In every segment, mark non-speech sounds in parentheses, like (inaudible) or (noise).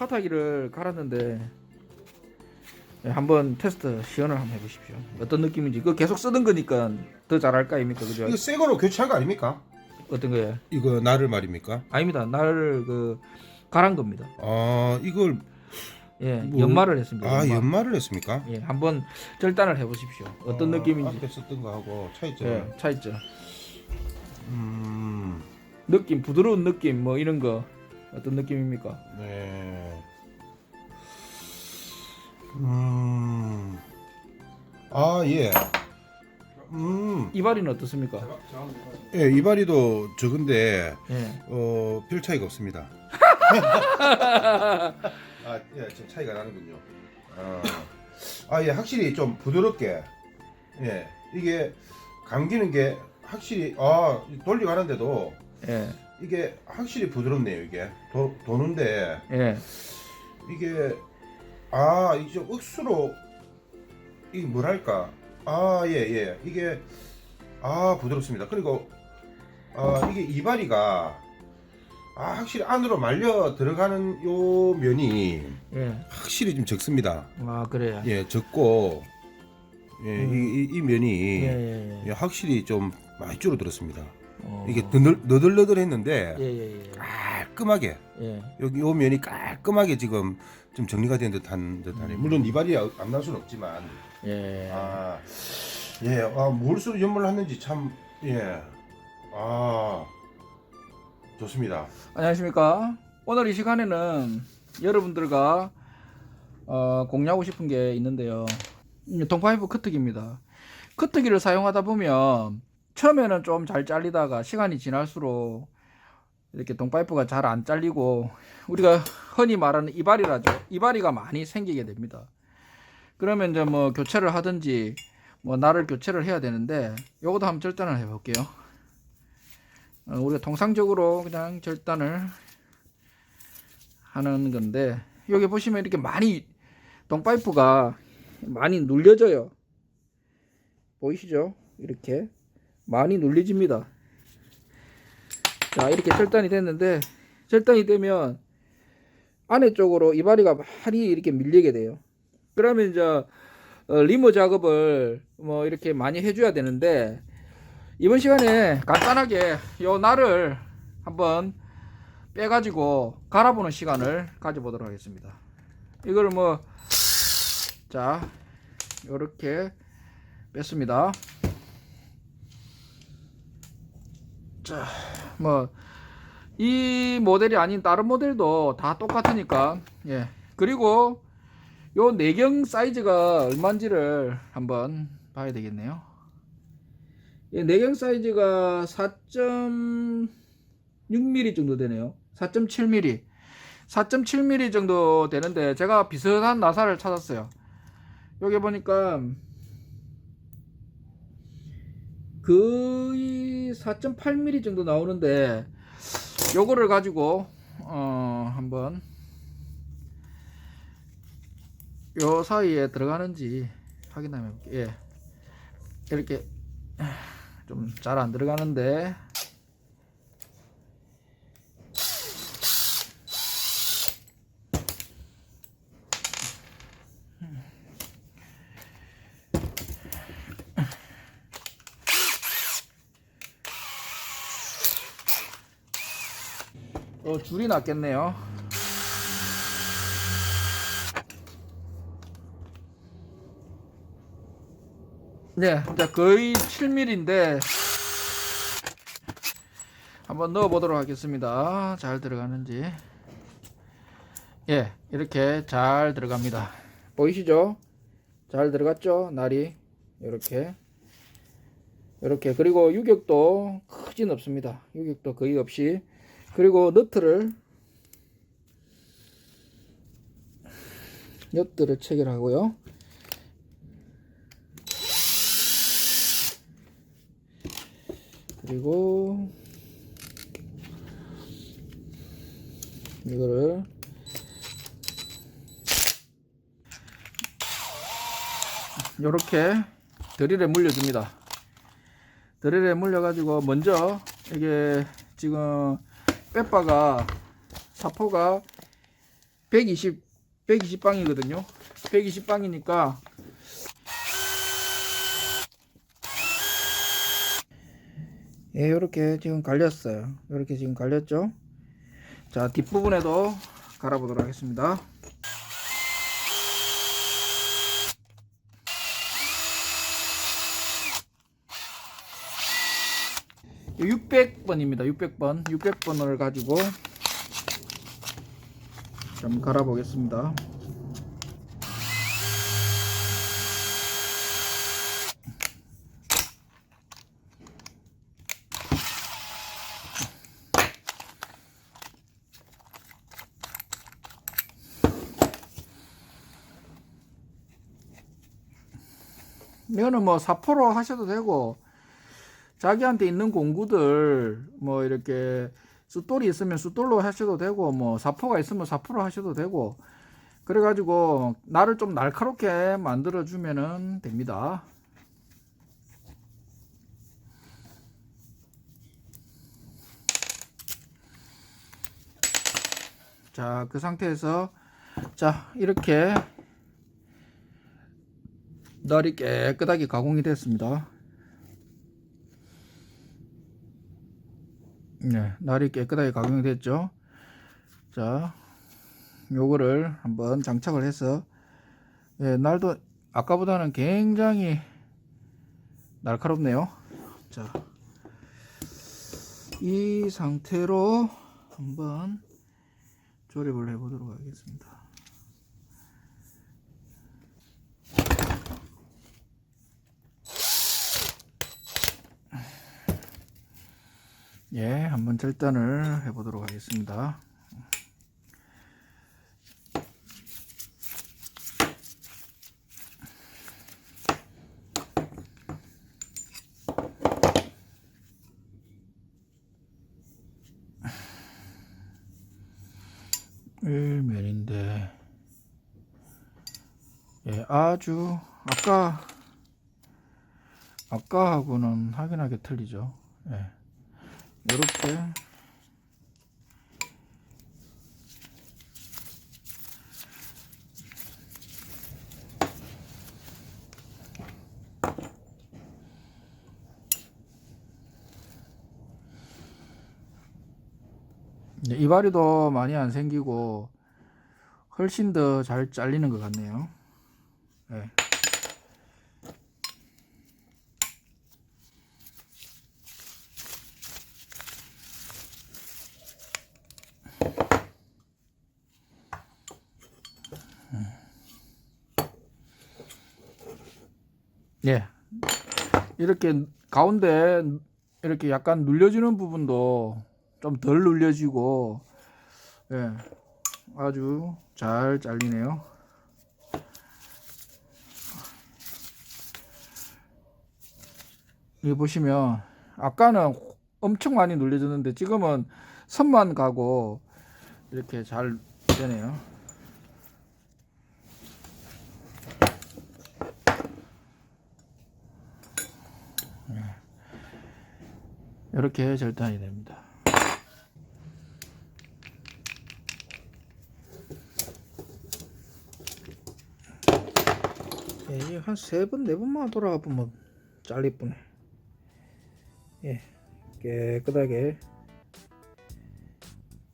카타기를 갈았는데 예, 한번 테스트 시연을 한번 해보십시오. 어떤 느낌인지 그 계속 쓰던 거니까 더 잘할 거 아닙니까, 그죠? 이거 새 거로 교체한 거 아닙니까? 어떤 거예요? 이거 나를 말입니까? 아닙니다. 나를 그 갈은 겁니다. 아 이걸 예, 뭐, 연말을 했습니다. 아 연말. 연말을 했습니까? 예, 한번 절단을 해보십시오. 어떤 아, 느낌인지. 앞에 썼던 거하고 차이점. 예, 차이점. 음, 느낌, 부드러운 느낌, 뭐 이런 거 어떤 느낌입니까? 네. 음, 아 예. 음, 이발이는 어떻습니까? 예 이발이도 적은데 예. 어, 별 차이가 없습니다. (laughs) 아, 예, 좀 차이가 나는군요. 아, 아, 예, 확실히 좀 부드럽게, 예, 이게 감기는 게 확실히 아 돌려가는데도 예, 이게 확실히 부드럽네요. 이게 도, 도는데 예, 이게 아좀 억수로 이게 뭐랄까 아예예 이게 아 부드럽습니다. 그리고 아 이게 이발이가 아 확실히 안으로 말려 들어가는 요 면이 예. 확실히 좀 적습니다. 아 그래요. 예 적고 예, 음. 이, 이, 이 면이 예, 예, 예. 예, 확실히 좀 많이 줄어들었습니다. 어. 이게 너덜, 너덜너덜했는데 예, 예, 예. 깔끔하게 예. 여기 요 면이 깔끔하게 지금 좀 정리가 된 듯한 듯하네. 음. 물론 이발이 안 날 수는 없지만 예. 아 예, 아, 무엇으로 연물을 했는지 참 예, 아 좋습니다. 안녕하십니까. 오늘 이 시간에는 여러분들과 어, 공유하고 싶은 게 있는데요. 음, 동파이프 커트기입니다. 커트기를 사용하다 보면 처음에는 좀 잘 잘리다가 시간이 지날수록 이렇게 동파이프가 잘 안 잘리고 우리가 흔히 말하는 이발이라죠. 이발이가 많이 생기게 됩니다. 그러면 이제 뭐 교체를 하든지 뭐 나를 교체를 해야 되는데 요것도 한번 절단을 해 볼게요. 어, 우리가 통상적으로 그냥 절단을 하는 건데 여기 보시면 이렇게 많이 동파이프가 많이 눌려져요 보이시죠 이렇게 많이 눌려집니다 자 이렇게 절단이 됐는데 절단이 되면 안에 쪽으로 이발이가 많이 이렇게 밀리게 돼요 그러면 이제 어, 리모 작업을 뭐 이렇게 많이 해줘야 되는데 이번 시간에 간단하게 요 날을 한번 빼 가지고 갈아보는 시간을 가져보도록 하겠습니다. 이걸 뭐, 자, 요렇게 뺐습니다. 자, 뭐, 이 모델이 아닌 다른 모델도 다 똑같으니까, 예. 그리고 요 내경 사이즈가 얼마인지를 한번 봐야 되겠네요. 예, 내경 사이즈가 4.6mm 정도 되네요. 4.7mm. 4.7mm 정도 되는데 제가 비슷한 나사를 찾았어요. 여기 보니까 거의 4.8mm 정도 나오는데 요거를 가지고 어 한번 요 사이에 들어가는지 확인 한번 해볼게요. 예. 이렇게 좀 잘 안 들어가는데 어, 줄이 낫겠네요. 네, 이제 거의 7mm인데 한번 넣어 보도록 하겠습니다. 잘 들어가는지. 예, 이렇게 잘 들어갑니다. 보이시죠? 잘 들어갔죠? 날이 이렇게 이렇게 그리고 유격도 크진 없습니다. 유격도 거의 없이 그리고 너트를 너트를 체결하고요. 그리고 이거를 이렇게 드릴에 물려줍니다. 드릴에 물려가지고 먼저 이게 지금 빼빠가 사포가 120 120방이거든요. 120방이니까 예, 이렇게 지금 갈렸어요. 이렇게 지금 갈렸죠. 자, 뒷부분에도 갈아보도록 하겠습니다. 600번입니다. 600번. 600번을 가지고 좀 갈아 보겠습니다. 이거는 뭐 사포로 하셔도 되고 자기한테 있는 공구들 뭐 이렇게 숫돌이 있으면 숫돌로 하셔도 되고 뭐 사포가 있으면 사포로 하셔도 되고 그래가지고 나를 좀 날카롭게 만들어 주면은 됩니다. 자, 그 상태에서 자, 이렇게 날이 깨끗하게 가공이 됐습니다. 네, 날이 깨끗하게 가공이 됐죠. 자, 요거를 한번 장착을 해서 예, 날도 아까보다는 굉장히 날카롭네요. 자, 이 상태로 한번 조립을 해보도록 하겠습니다. 예, 한번 절단을 해보도록 하겠습니다. 일면인데, 예, 아주 아까 아까하고는 확연하게 틀리죠. 예. 이렇게 이제 이발이도 많이 안 생기고 훨씬 더 잘 잘리는 것 같네요. 네. 예. 이렇게 가운데 이렇게 약간 눌려지는 부분도 좀 덜 눌려지고 예. 아주 잘 잘리네요. 여기 보시면 아까는 엄청 많이 눌려졌는데 지금은 선만 가고 이렇게 잘 되네요. 이렇게 절단이 됩니다. 예, 한 세 번, 네 번만 돌아가 보면 잘릴 뻔해. 예, 깨끗하게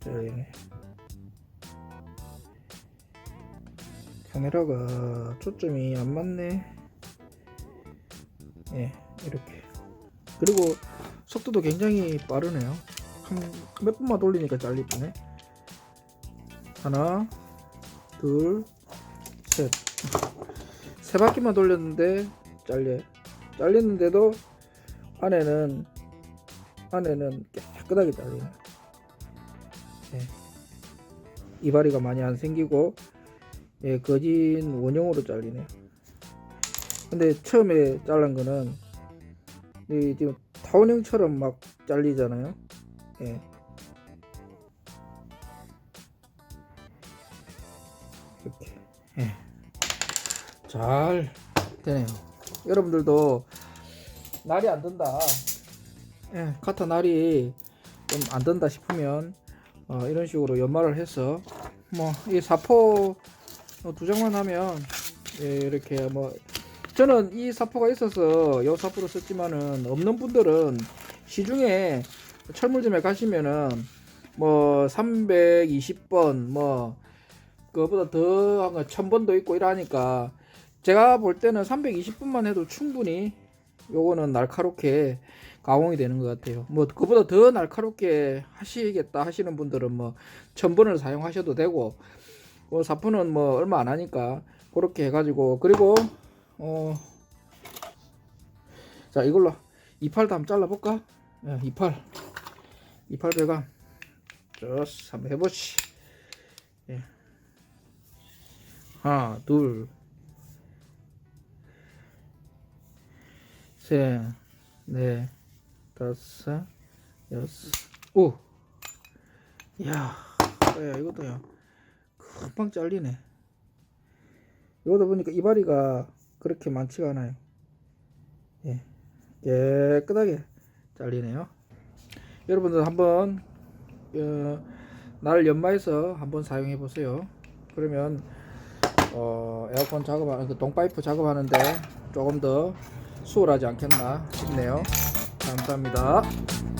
잘리네. 카메라가 초점이 안 맞네. 예, 이렇게. 그리고 속도도 굉장히 빠르네요. 한 몇 번만 돌리니까 잘릴 뻔해. 하나, 둘, 셋. 세 바퀴만 돌렸는데 잘려. 잘렸는데도 안에는 안에는 깨끗하게 잘리네. 예. 이발이가 많이 안 생기고 예, 거진 원형으로 잘리네. 근데 처음에 잘란 거는 이 지금 타원형처럼 막 잘리잖아요. 예. 이렇게. 예. 잘 되네요. 여러분들도 날이 안 든다. 예, 카타 날이 좀 안 든다 싶으면 어, 이런 식으로 연마를 해서 뭐 이 사포 어, 두 장만 하면 예, 이렇게 뭐 저는 이 사포가 있어서 요 사포를 썼지만은 없는 분들은 시중에 철물점에 가시면은 뭐 320번 뭐 그거보다 더한 거 1000번도 있고 이러니까 제가 볼 때는 320분만 해도 충분히 요거는 날카롭게 가공이 되는 것 같아요. 뭐 그보다 더 날카롭게 하시겠다 하시는 분들은 뭐 1000번을 사용하셔도 되고 뭐 사포는 뭐 얼마 안 하니까 그렇게 해가지고 그리고 어 자 이걸로 이팔도 한번 잘라볼까? 예, 이팔 이팔 배관 좋스 한번 해보시 예. 하나 둘 셋, 넷, 다섯, 여섯, 오. 야, 야 이것도 야 금방 잘리네. 이거다 보니까 이발이가 그렇게 많지가 않아요. 예, 깨끗하게 잘리네요. 여러분들 한번 어, 날 연마해서 한번 사용해 보세요. 그러면 어, 에어컨 작업하는 그 동파이프 작업하는데 조금 더 수월하지 않겠나 싶네요. 감사합니다.